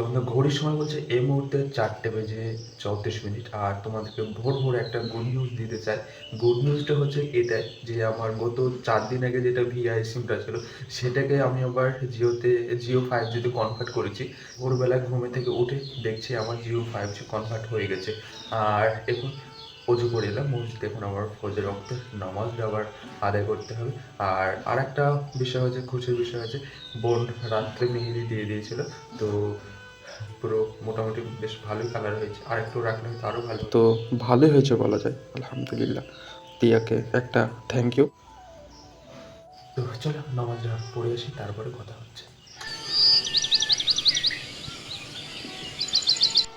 তোমাদের ঘড়ির সময় বলছে এই মুহূর্তে চারটে বেজে চৌত্রিশ মিনিট আর তোমাদেরকে ভোর ভোর একটা গুড নিউজ দিতে চাই। গুড নিউজটা হচ্ছে এটাই যে আমার গত চার দিন আগে যেটা ভিআই সিমটা ছিল, সেটাকে আমি আবার জিওতে, জিও ফাইভ জিতে কনভার্ট করেছি। ভোরবেলায় ঘুমে থেকে উঠে দেখছি আমার জিও ফাইভ জি কনভার্ট হয়ে গেছে। আর এখন অজু করে এলাম, মসজিদে এখন আমার ফজর রক্ত নামাজটা আবার আদায় করতে হবে। আর আরেকটা বিষয় হচ্ছে, খুশির বিষয় হচ্ছে, বোন রাত্রে মেহেদি দিয়ে দিয়েছিল। তো পুরো মোটামুটি বেশ ভালোই কালার হয়েছে। আর একটু রাখলে হয়তো আরও ভালো তো ভালোই হয়েছে বলা যায় আলহামদুলিল্লাহ। টিয়াকে একটা থ্যাংক ইউ তো চলো নামাজটা পড়ে আসি তারপরে কথা হচ্ছে।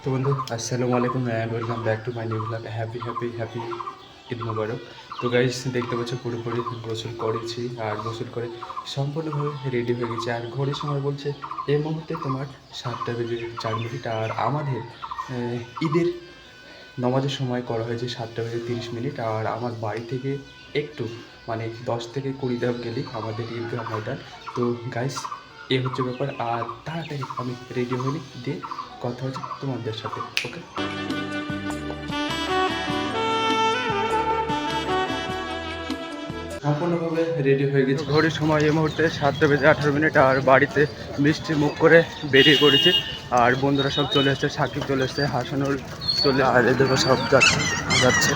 তো বন্ধু আসসালামু আলাইকুম and welcome back to my new blog happy happy happy Eid মুবারক। তো গাইস দেখতে পাচ্ছ পুরোপুরি গোসল করেছি আর গোসল করে সম্পূর্ণভাবে রেডি হয়ে গেছি। আর ঘড়ির সময় বলছে, এই মুহূর্তে তোমার সাতটা বেজে চার মিনিট আর আমাদের ঈদের নমাজের সময় করা হয়েছে সাতটা বেজে তিরিশ মিনিট। আর আমার বাড়ি থেকে একটু মানে দশ থেকে কুড়ি ধাপ গেলেই আমাদের ঈদগাহ ময়দান। তো গাইস এ হচ্ছে ব্যাপার। আর তাড়াতাড়ি আমি রেডি হইনি দিয়ে কথা হচ্ছে তোমাদের সাথে ওকে সম্পূর্ণভাবে রেডি হয়ে গেছে। ঘড়ির সময় এই মুহূর্তে সাতটা বেজে আঠারো মিনিট আর বাড়িতে মিষ্টি মুখ করে বেরিয়ে পড়েছি। আর বন্ধুরা সব চলে এসছে সাকিব চলে এসছে হাসানুল চলে আর এদেরও সব যাচ্ছে যাচ্ছে।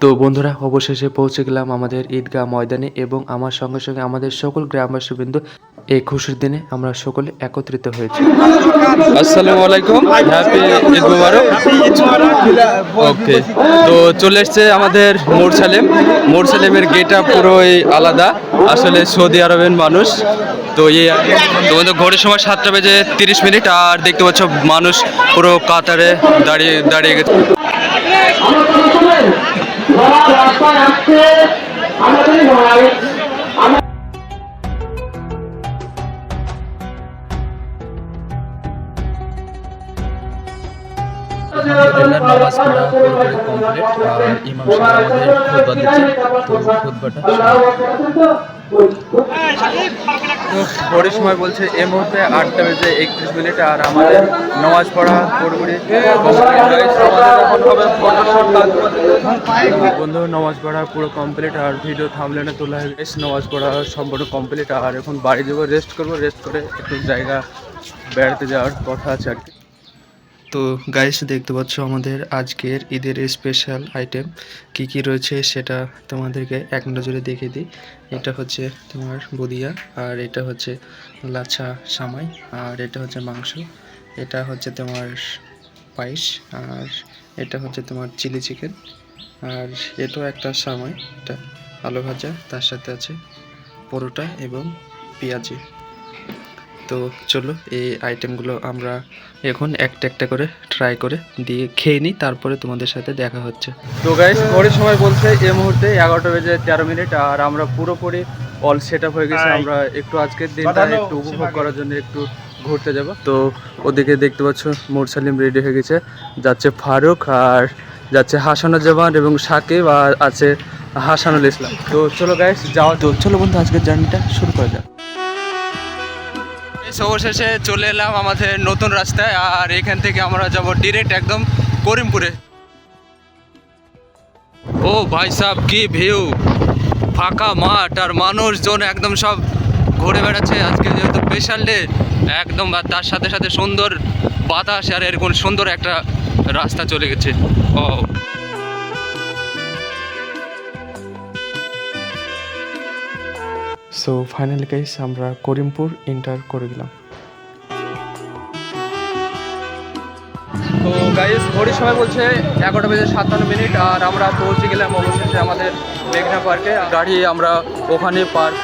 তো বন্ধুরা অবশেষে পৌঁছে গেলাম আমাদের ঈদগাহ ময়দানে এবং আমার সঙ্গে সঙ্গে আমাদের সকল গ্রামবাসীবৃন্দ এই খুশির দিনে আমরা সকলে একত্রিত হয়েছি। আসসালামু আলাইকুম। হ্যাপি ঈদ মুবারক ওকে তো চলে এসছে আমাদের মোরসালেম মোরসালেমের গেটটা পুরোই আলাদা। আসলে সৌদি আরবের মানুষ। তো এই তোমাদের ঘরের সময় সাতটা বেজে তিরিশ মিনিট। আর দেখতে পাচ্ছ মানুষ পুরো কাতারে দাঁড়িয়ে দাঁড়িয়ে গেছে। ইমাম সাহেব আমাদের খুতবা তো সময় বলছে এই মুহূর্তে আটটা বেজে একত্রিশ মিনিট আর আমাদের নামাজ পড়া পুরোপুরি। বন্ধু, নামাজ পড়া পুরো কমপ্লিট আর ভিডিও থামলে না, তোলা হয়ে নামাজ পড়া সম্পূর্ণ কমপ্লিট আর এখন বাড়ি যাব রেস্ট করব। রেস্ট করে একটু জায়গা বেড়াতে যাওয়ার কথা আছে আর কি। তো গাইস দেখতে পাচ্ছ আমাদের আজকের ঈদের স্পেশাল আইটেম কি কি রয়েছে সেটা তোমাদেরকে এক নজরে দেখে দিই। এটা হচ্ছে তোমার বুদিয়া আর এটা হচ্ছে লাচ্ছা সামাই আর এটা হচ্ছে মাংস। এটা হচ্ছে তোমার পায়েস আর এটা হচ্ছে তোমার চিলি চিকেন। আর এটাও একটা সামাই, এটা আলু ভাজা, তার সাথে আছে পরোটা এবং পেঁয়াজি। তো চলো এই আইটেমগুলো আমরা এখন একটা একটা করে ট্রাই করে দিয়ে খেয়ে নিই তারপরে তোমাদের সাথে দেখা হচ্ছে। তো গাইস ঘড়ির সময় বলছে এই মুহূর্তে এগারোটা বেজে তেরো মিনিট আর আমরা পুরোপুরি অল সেট আপ হয়ে গেছে। আমরা একটু আজকের দিনটা একটু উপভোগ করার জন্য একটু ঘুরতে যাব। তো ওদিকে দেখতে পাচ্ছ মোরসালিম রেডি হয়ে গেছে। যাচ্ছে ফারুক আর যাচ্ছে হাসানুজ্জামান এবং সাকিব আর আছে হাসানুল ইসলাম। তো চলো গাইস যাওয়া তো চলো বন্ধু আজকের জার্নিটা শুরু করা যাক। অবশেষে চলে এলাম আমাদের নতুন রাস্তায়, আর এখান থেকে আমরা যাব ডিরেক্ট একদম করিমপুরে। ও ভাই সাহ কি ভিউ ফাঁকা মাঠ, আর মানুষজন একদম সব ঘুরে বেড়াচ্ছে। আজকে যেহেতু স্পেশাল ডে একদম আর তার সাথে সাথে সুন্দর বাতাস, আর এরকম সুন্দর একটা রাস্তা চলে গেছে। ও সো ফাইনালি গাইস আমরা করিমপুর এন্টার করে দিলাম। তো গাইস ঘড়ির সময় বলছে এগারোটা বেজে সাতান্ন মিনিট, আর আমরা পৌঁছে গেলাম অবশেষে আমাদের মেঘনা পার্কে। গাড়ি আমরা ওখানে পার্ক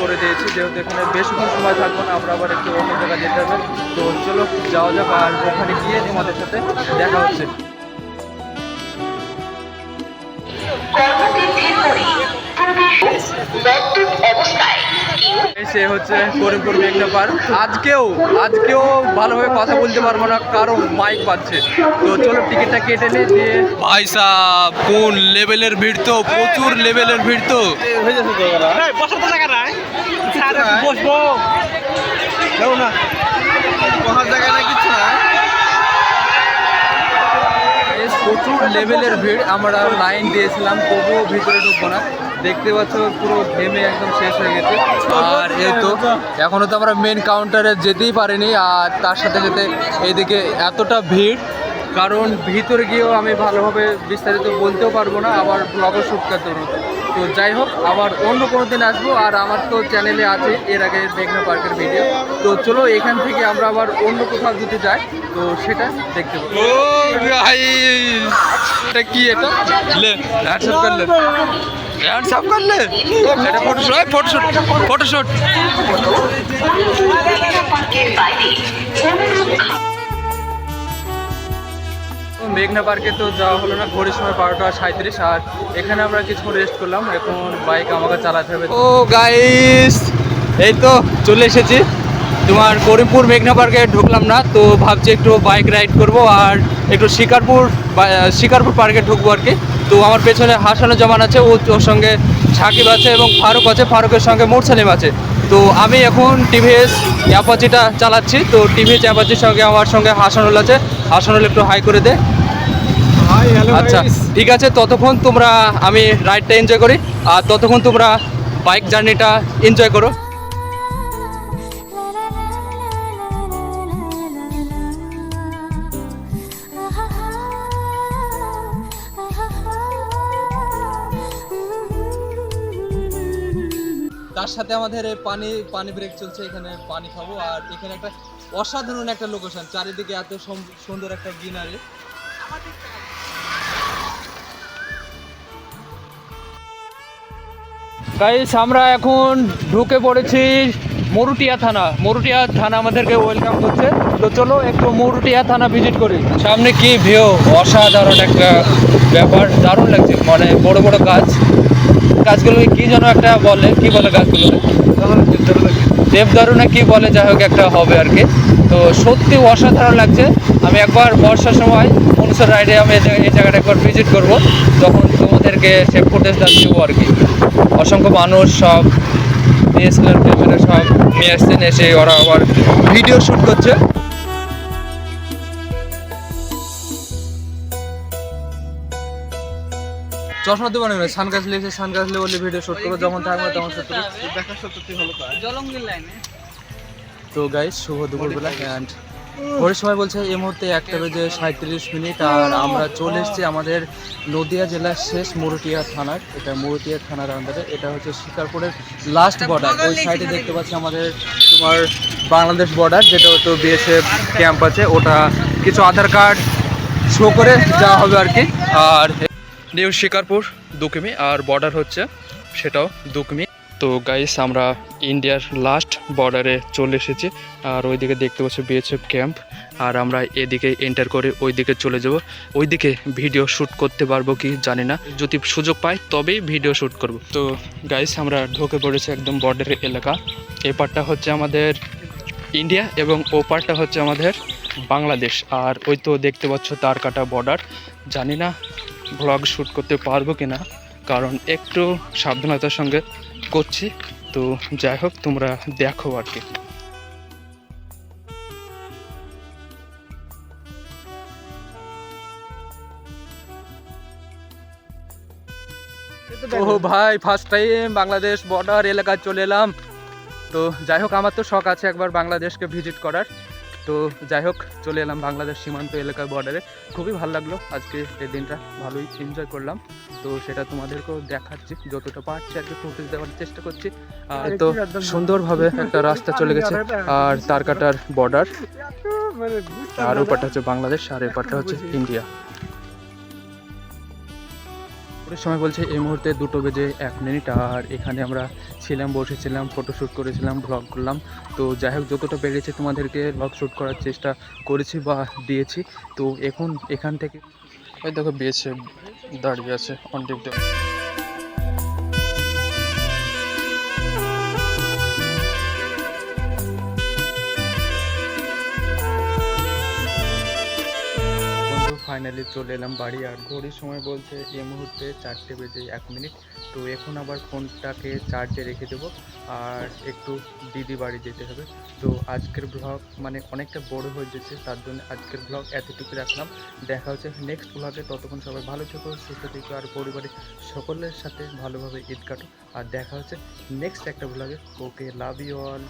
করে দিয়েছি, যেহেতু এখানে বেশিক্ষণ সময় থাকব না, আমরা আবার একটু অন্য জায়গায় যেতে হবে। তো চলো, যাওয়া যাক, আর ওখানে গিয়ে তোমাদের সাথে দেখা হচ্ছে। সে হচ্ছে করিমপুর মেঘনা পার্ক। আজকেও আজকেও ভালোভাবে কথা বলতে পারব না কারও মাইক পাচ্ছে তো চলো টিকিটটা কেটে নিয়ে দিয়ে ভাই সাহ কোন লেভেলের ভিড় তো? প্রচুর লেভেলের ভিড় তো। বসার তো জায়গা নাই বসবো। না। বহার না কিছু না প্রচুর লেভেলের ভিড়। আমরা লাইন দিয়েছিলাম তবুও ভিতরে ঢুকবো না। দেখতে পাচ্ছ পুরো ঘেমে একদম শেষ হয়ে গেছে। আর এই তো এখনও তো আমরা মেন কাউন্টারে যেতেই পারিনি আর তার সাথে সাথে এইদিকে এতটা ভিড়। কারণ ভিতরে গিয়েও আমি ভালোভাবে বিস্তারিত বলতেও পারব না আবার ব্লগও শ্যুট করতে পারব। তো যাই হোক আবার অন্য কোনো দিন আসব আর আমার তো চ্যানেলে আছে এর আগে মেঘনা পার্কের ভিডিও তো চলো এখান থেকে আমরা আবার অন্য কোথাও যদি যাই তো সেটা দেখতে পাবো। এটা কি এটা? হোয়াটসঅ্যাপ করলে? এটা ফটোশুট ফটোশুট ফটোশুট মেঘনা পার্কে তো যাওয়া হলো না ঘড়ির সময় বারোটা সাঁত্রিশ আর এখানে আমরা কিছুক্ষণ রেস্ট করলাম। এখন বাইক আমাকে চালাতে হবে। ও গাইস এই তো চলে এসেছি। তোমার করিমপুর মেঘনা পার্কে ঢুকলাম না তো ভাবছি একটু বাইক রাইড করব আর একটু শিকারপুর শিকারপুর পার্কে ঢুকবো আর কি। তো আমার পেছনে হাসানো জমান আছে ও ওর সঙ্গে সাকিব আছে এবং ফারুক আছে ফারুকের সঙ্গে মোরসালিম আছে। তো আমি এখন টিভিএস অ্যাপাচিটা চালাচ্ছি তো টিভিএস অ্যাপাচির সঙ্গে আমার সঙ্গে হাসানুল আছে। হাসানুল একটু হাই করে দে। আচ্ছা ঠিক আছে ততক্ষণ তোমরা আমি রাইডটা এনজয় করি আর ততক্ষণ তোমরা বাইক জার্নিটা এনজয় করো। তার সাথে আমাদের পানি পানি ব্রেক চলছে, এখানে পানি খাব। আর এখানে একটা অসাধারণ একটা লোকেশন চারিদিকে এত সুন্দর একটা গ্রিনারি গাইস আমরা এখন ঢুকে পড়েছি মরুটিয়া থানা। মরুটিয়া থানা আমাদেরকে ওয়েলকাম করছে। তো চলো একটু মরুটিয়া থানা ভিজিট করি। সামনে কি ভিউ অসাধারণ একটা ব্যাপার, দারুণ লাগছে। মানে বড় বড় গাছ। গাছগুলোকে কি যেন একটা বলে, কি বলে গাছগুলো দেবদারু না কি বলে, যাই হোক একটা হবে আর কি। তো সত্যি অসাধারণ লাগছে। আমি একবার বর্ষার সময় মনুষ্য রাইডে আমি এই এই জায়গাটা একবার ভিজিট করব। তখন তোমাদেরকে সে ফুটেজটা দেবো আর কি। অসংখ্য মানুষ সব ডিএসএলআর ক্যামেরা সব নিয়ে আসছেন, এসে ওরা আবার ভিডিও শ্যুট করছে। চশমা দেবো না সানগ্লাস লেগেছে সানগ্লাস লেগে ভিডিও শ্যুট করব যখন থাকবে তখন শ্যুট করব দেখা সত্যি হলো তাই তো গাইস শুভ দুপুরবেলা অ্যান্ড ঘড়ির সময় বলছে এই মুহূর্তে একটা বেজে সাঁত্রিশ মিনিট আর আমরা চলে এসেছি আমাদের নদিয়া জেলার শেষ মুরুটিয়া থানার এটা মুরুটিয়া থানার আন্ডারে এটা হচ্ছে শিকারপুরের লাস্ট বর্ডার ওই সাইডে দেখতে পাচ্ছি আমাদের তোমার বাংলাদেশ বর্ডার যেটা হতো বিএসএফ ক্যাম্প আছে ওটা কিছু আধার কার্ড শো করে যাওয়া হবে আর কি। আর নিউ শিকারপুর দুকমি আর বর্ডার হচ্ছে সেটাও দুকমি তো গাইস আমরা ইন্ডিয়ার লাস্ট বর্ডারে চলে এসেছি, আর ওইদিকে দেখতে পাচ্ছি বিএসএফ ক্যাম্প আর আমরা এদিকে এন্টার করে ওইদিকে চলে যাব। ওইদিকে ভিডিও শ্যুট করতে পারব কি জানি না, যদি সুযোগ পাই তবেই ভিডিও শ্যুট করব। তো গাইস আমরা ঢুকে পড়েছি একদম বর্ডারের এলাকা। এই পারটা হচ্ছে আমাদের ইন্ডিয়া এবং ও পারটা হচ্ছে আমাদের বাংলাদেশ আর ওই তো দেখতে পাচ্ছ তার কাটা বর্ডার জানি না ব্লগ শ্যুট করতে পারব কি না কারণ একটু সাবধানতার সঙ্গে করছি। তো যাই হোক, তোমরা দেখো আর কি। ও ভাই ফার্স্ট টাইম বাংলাদেশ বর্ডার এলাকায় চলে এলাম। তো যাই হোক, আমার তো শখ আছে একবার বাংলাদেশকে ভিজিট করার। তো যাই হোক চলে এলাম বাংলাদেশ সীমান্ত এলাকার বর্ডারে খুবই ভালো লাগল আজকে এই দিনটা ভালোই এনজয় করলাম। তো সেটা তোমাদেরকেও দেখাচ্ছি যতটা পারছি আর কি ফুটেজ দেওয়ার চেষ্টা করছি। আর তো সুন্দরভাবে একটা রাস্তা চলে গেছে আর তার কাটার বর্ডার আর ওপারটা হচ্ছে বাংলাদেশ আর এপারটা হচ্ছে ইন্ডিয়া দুপুরের সময় বলছে, এই মুহূর্তে দুটো বেজে এক মিনিট আর এখানে আমরা ছিলাম, বসেছিলাম ফটোশ্যুট করেছিলাম ব্লগ করলাম। তো যাই হোক, যতটা পেরেছি তোমাদেরকে ব্লগ শ্যুট করার চেষ্টা করেছি বা দিয়েছি। তো এখন এখান থেকে ওই দেখো বিয়েছে দাঁড়িয়ে আছে অন ফাইনালি চলে এলাম বাড়ি আর ঘড়ির সময় বলছে এই মুহূর্তে চারটে বেজে এক মিনিট। তো এখন আবার ফোনটাকে চার্জে রেখে দেবো আর একটু দিদি বাড়ি যেতে হবে। তো আজকের ব্লগ মানে অনেকটা বড় হয়ে যাচ্ছে, তার জন্য আজকের ব্লগ এতটুকু রাখলাম। দেখা হচ্ছে নেক্সট ব্লগে ততক্ষণ সবাই ভালো থেকো, সুস্থ থেকো আর পরিবারের সকলের সাথে ভালোভাবে ঈদ কাটো। আর দেখা হচ্ছে নেক্সট একটা ব্লগে ওকে লাভ ইউ অল